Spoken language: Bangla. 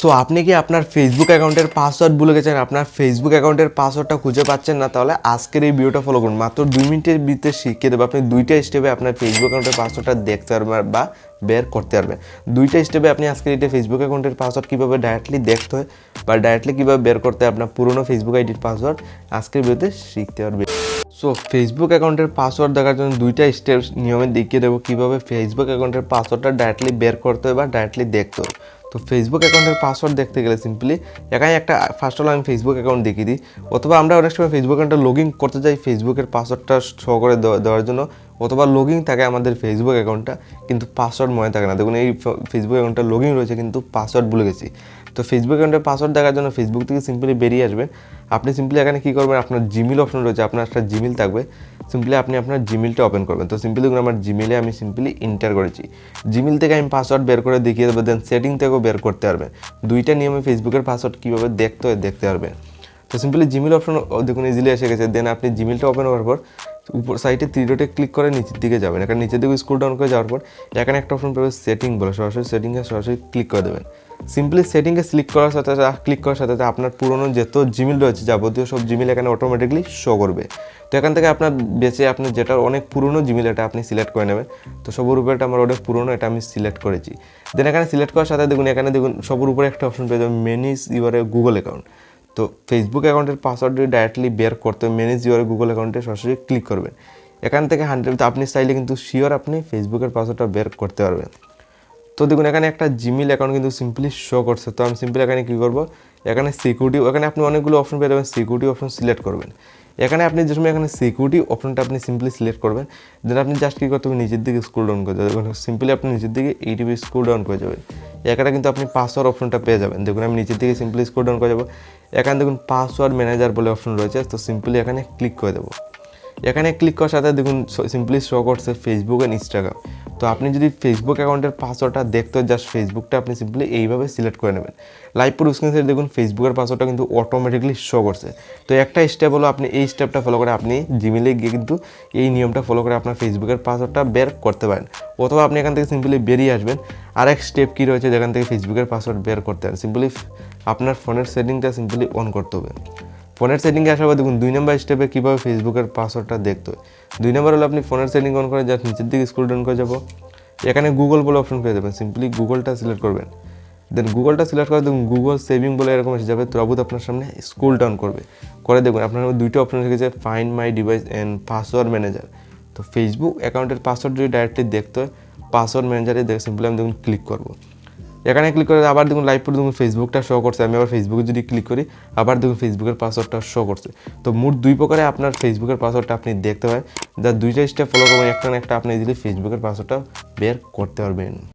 সো আপনি কি আপনার ফেসবুক অ্যাকাউন্টের পাসওয়ার্ড ভুলে গেছেন? আপনার ফেসবুক অ্যাকাউন্টের পাসওয়ার্ডটা খুঁজে পাচ্ছেন না? তাহলে আজকের এই ভিডিওটা ফলো করুন। মাত্র দুই মিনিটের ভিতরে শিখিয়ে দেবে। আপনি দুইটা স্টেপে আপনার ফেসবুক অ্যাকাউন্টের পাসওয়ার্ডটা দেখতে পারবেন বা বের করতে পারবেন। দুইটা স্টেপে আপনি আজকের এটা ফেসবুক অ্যাকাউন্টের পাসওয়ার্ড কীভাবে ডাইরেক্টলি দেখতে হয় বা ডাইরেক্টলি কীভাবে বের করতে হয় আপনার পুরনো ফেসবুক আইডির পাসওয়ার্ড আজকের ভিডিওতে শিখতে পারবেন। সো ফেসবুক অ্যাকাউন্টের পাসওয়ার্ড দেখার জন্য দুইটা স্টেপ নিয়মে দেখিয়ে দেবো। কীভাবে ফেসবুক অ্যাকাউন্টের পাসওয়ার্ডটা ডাইরেক্টলি বের করতে হয় বা ডাইরেক্টলি দেখতে হয়। তো ফেসবুক অ্যাকাউন্টের পাসওয়ার্ড দেখতে গেলে সিম্পলি একাই একটা ফার্স্ট অল আমি ফেসবুক অ্যাকাউন্ট দেখিয়ে দিই। অথবা আমরা অনেক সময় ফেসবুক অ্যাকাউন্টটা লগ ইন করতে চাই ফেসবুকের পাসওয়ার্ডটা শো করে দেওয়া- দেওয়ার জন্য। অথবা লগ ইন থাকে আমাদের ফেসবুক অ্যাকাউন্টটা কিন্তু পাসওয়ার্ড মনে থাকে না। দেখুন এই ফেসবুক অ্যাকাউন্টটা লগ রয়েছে, কিন্তু পাসওয়ার্ড ভুলে গেছি। তো ফেসবুক অ্যাকাউন্টের পাসওয়ার্ড দেখার জন্য ফেসবুক থেকে সিম্পলি বেরিয়ে আসবেন। আপনি সিম্পলি এখানে কী করবেন? আপনার জিমেল অপশন রয়েছে, আপনার একটা জিমেল থাকবে। সিম্পলি আপনি আপনার জিমেলটা ওপেন করবেন। তো সিম্পলি আমার জিমেলে আমি সিম্পলি ইন্টার করেছি। জিমেল থেকে আমি পাসওয়ার্ড বের করে দেখিয়ে দেবো দেন সেটিং থেকেও বের করতে পারবেন। দুইটা নিয়মে ফেসবুকের পাসওয়ার্ড কীভাবে দেখতে হয়, দেখতে পারবেন। তো সিম্পলি জিমেল অপশন দেখুন ইজিলি এসে গেছে। দেন আপনি জিমেলটা ওপেন করার পর উপর সাইডে থ্রি ডটে ক্লিক করে নিচের দিকে যাবেন। এখানে নিচের দিকে স্ক্রল ডাউন করে যাওয়ার পর এখানে একটা অপশন পাবে সেটিং বলে। সরাসরি সেটিংয়ে সরাসরি ক্লিক করে দেবেন। সিম্পলি সেটিংয়ে ক্লিক করার সাথে সাথে ক্লিক করার সাথে সাথে আপনার পুরনো যত জিমেল রয়েছে, যাবতীয় সব জিমেল এখানে অটোমেটিকলি শো করবে। তো এখান থেকে আপনার বেঁচে আপনার যেটা অনেক পুরনো জিমেল এটা আপনি সিলেক্ট করে নেবেন। তো সবর উপরে আমার অনেক পুরনো, এটা আমি সিলেক্ট করেছি। দেন এখানে সিলেক্ট করার সাথে দেখুন, এখানে দেখুন, সবর উপরে একটা অপশন পেয়ে যাবেন মেনিস ইউর গুগল অ্যাকাউন্ট তো ফেসবুক অ্যাকাউন্টের পাসওয়ার্ড ডাইরেক্টলি বের করতে ম্যানেজ ইউর গুগল অ্যাকাউন্টে সরাসরি ক্লিক করবেন। এখান থেকে হান্ড্রেড আপনি চাইলে কিন্তু শিওর আপনি ফেসবুকের পাসওয়ার্ডটা বের করতে পারবেন। তো দেখুন, এখানে একটা জিমেল অ্যাকাউন্ট কিন্তু সিম্পলি শো করছে। তো আমি সিম্পলি এখানে কী করব? এখানে সিকিউরিটি এখানে আপনি অনেকগুলো অপশন পেয়ে যাবেন। সিকিউরিটি অপশন সিলেক্ট করবেন। এখানে আপনি যে সময় এখানে সিকিউরিটি অপশনটা আপনি সিম্পলি সিলেক্ট করবেন দেন আপনি জাস্ট কী করতে হবে? নিচের দিকে স্কুল ডাউন করে যাবেন। সিম্পলি আপনি নিচের দিকে এইটিভি স্কুল ডাউন করে যাবেন। এখানে কিন্তু আপনি পাসওয়ার্ড অপশনটা পেয়ে যাবেন। দেখুন, আমি নিচের দিকে সিম্পলি স্কোর ডাউন করে যাব। এখানে দেখুন পাসওয়ার্ড ম্যানেজার বলে অপশন রয়েছে, তো সিম্পলি এখানে ক্লিক করে দেবো। এখানে ক্লিক করার সাথে দেখুন সিম্পলি শো করছে ফেসবুক অ্যান্ড ইনস্টাগ্রাম তো আপনি যদি ফেসবুক অ্যাকাউন্টের পাসওয়ার্ডটা দেখতে জাস্ট ফেসবুকটা আপনি সিম্পলি এইভাবে সিলেক্ট করে নেবেন। লাইভ স্ক্রিন থেকে দেখুন ফেসবুকের পাসওয়ার্ডটা কিন্তু অটোমেটিকলি শো করছে। তো একটা স্টেপ হলো আপনি এই স্টেপটা ফলো করে আপনি জিমেলে গিয়ে কিন্তু এই নিয়মটা ফলো করে আপনার ফেসবুকের পাসওয়ার্ডটা বের করতে পারেন। অথবা আপনি এখান থেকে সিম্পলি বেরিয়ে আসবেন। আর এক স্টেপ কী রয়েছে, যেখান থেকে ফেসবুকের পাসওয়ার্ড বের করতে পারেন। সিম্পলি আপনার ফোনের সেটিংটা সিম্পলি অন করতে হবে। ফোনের সেটিংয়ে আসার পর দেখুন, দুই নম্বর স্টেপে কীভাবে ফেসবুকের পাসওয়ার্ডটা দেখতে হয়। দুই নম্বর হলো আপনি ফোনের সেটিং অন করে জাস্ট নিচের দিকে স্ক্রল ডাউন করে যাব। এখানে গুগল বলে অপশন পেয়ে যাবেন সিম্পলি গুগলটা সিলেক্ট করবেন। দেন গুগলটা সিলেক্ট করে দেখুন গুগল সেভিং বলে এরকম এসে যাবে তবুত আপনার সামনে স্ক্রল ডাউন করবে। করে দেখুন, আপনার দুইটা অপশন রেখেছে find my device and password manager তো ফেসবুক অ্যাকাউন্টের পাসওয়ার্ড যদি ডাইরেক্টলি দেখতে হয় পাসওয়ার্ড ম্যানেজারে দেখ সিম্পলি আমি দেখুন ক্লিক করব। এখানে ক্লিক করে আবার দেখুন লাইভ পরে দেখুন ফেসবুকটা শো করছে। আমি আবার ফেসবুকে যদি ক্লিক করি, আবার দেখুন ফেসবুকের পাসওয়ার্ডটা শো করছে। তো মোট দুই প্রকারে আপনার ফেসবুকের পাসওয়ার্ডটা আপনি দেখতে পাবেন যা দুইটা স্টেপ ফলো করবেন, একটা না একটা আপনি যদি ফেসবুকের পাসওয়ার্ডটা বের করতে পারবেন।